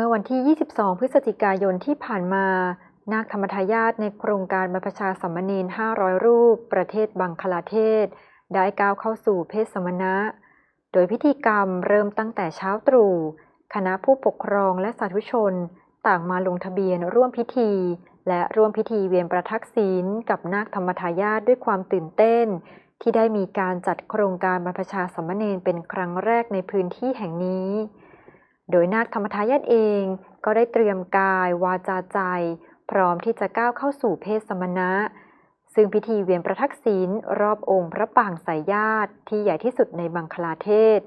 มื่อวันที่ 22 พฤศจิกายนที่ผ่านมา นาคธรรมทายาทในโครงการบรรพชาสามเณร500 รูป ประเทศบังคลาเทศ ได้ก้าวเข้าสู่เพศสมณะ โดยพิธีกรรมเริ่มตั้งแต่เช้าตรู่ คณะผู้ปกครองและสาธุชน ต่างมาลงทะเบียนร่วมพิธี และร่วมพิธีเวียนประทักษิณกับนาคธรรมทายาทด้วยความตื่นเต้น ที่ได้มีการจัดโครงการบรรพชาสามเณรเป็นครั้งแรกในพื้นที่แห่งนี้ โดยนาคธรรมทายาทเองก็ได้เตรียมกายวาจาใจ พร้อมที่จะก้าวเข้าสู่เพศสมณะ ซึ่งพิธีเวียนประทักษิณรอบองค์พระปางสายญาติที่ใหญ่ที่สุดในบังคลาเทศ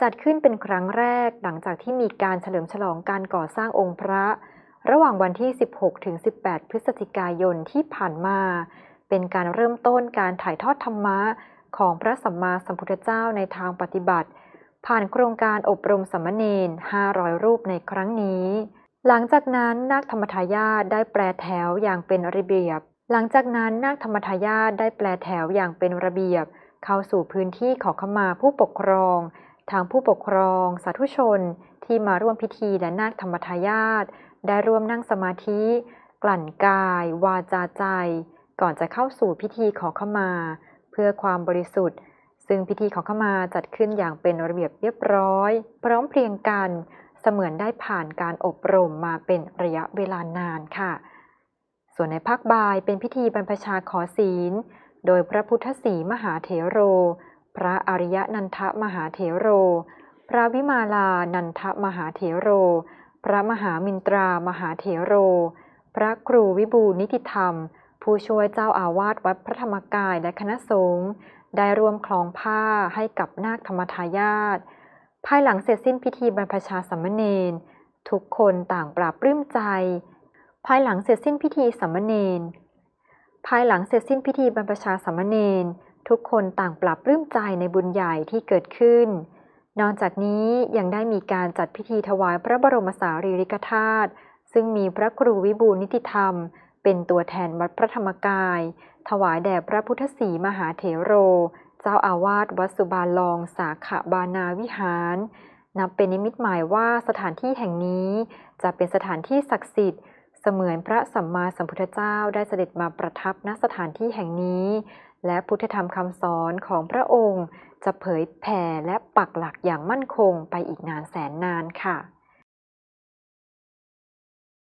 จัดขึ้นเป็นครั้งแรกหลังจากที่มีการเฉลิมฉลองการก่อสร้างองค์พระ ระหว่างวันที่ 16 ถึง 18 พฤศจิกายนที่ผ่านมา เป็นการเริ่มต้นการถ่ายทอดธรรมะของพระสัมมาสัมพุทธเจ้าในทางปฏิบัติ ผ่านโครงการอบรมสามเณร500 รูปในครั้งนี้ หลังจากนั้นนาคธรรมทายาทได้แปลแถวอย่างเป็นระเบียบ หลังจากนั้นนาคธรรมทายาทได้แปลแถวอย่างเป็นระเบียบ เข้าสู่พื้นที่ขอขมาผู้ปกครองทางผู้ปกครอง สาธุชน ที่มาร่วมพิธีและนาคธรรมทายาทได้ร่วมนั่งสมาธิ กลั่นกาย วาจาใจ ก่อนจะเข้าสู่พิธีขอขมา เพื่อความบริสุทธิ์ ซึ่งพิธีขอขมาจัดขึ้นอย่างเป็นระเบียบเรียบร้อย พร้อมเพรียงกันเสมือนได้ผ่านการอบรมมาเป็นระยะเวลานานค่ะ ส่วนในภาคบ่ายเป็นพิธีบรรพชาขอศีล โดยพระพุทธศีมหาเถโร พระอริยนันทมหาเถโร พระวิมาลานันทมหาเถโร พระมหามินตรามหาเถโร พระครูวิบูลนิติธรรม ผู้ช่วยเจ้าอาวาสวัดพระธรรมกายและคณะสงฆ์ ได้ร่วมคล้องผ้าให้กับนาคธรรมทายาทภายหลังเสร็จสิ้นพิธีบรรพชาสามเณรทุกคนต่างปราบปลื้มใจ ภายหลังเสร็จสิ้นพิธีสามเณรภายหลังเสร็จสิ้นพิธีบรรพชาสามเณรทุกคนต่างปราบปลื้มใจในบุญใหญ่ที่เกิดขึ้น นอกจากนี้ยังได้มีการจัดพิธีถวายพระบรมสารีริกธาตุซึ่งมีพระครูวิบูลนิติธรรม เป็นตัวแทนวัดพระธรรมกาย ถวายแด่พระพุทธศีมหาเถโร เจ้าอาวาสวัดสุบาลลองสาขบานาวิหาร นับเป็นนิมิตหมายว่าสถานที่แห่งนี้จะเป็นสถานที่ศักดิ์สิทธิ์เสมือนพระสัมมาสัมพุทธเจ้าได้เสด็จมาประทับณสถานที่แห่งนี้ และพุทธธรรมคำสอนของพระองค์ จะเผยแผ่และปักหลักอย่างมั่นคงไปอีกนานแสนนานค่ะ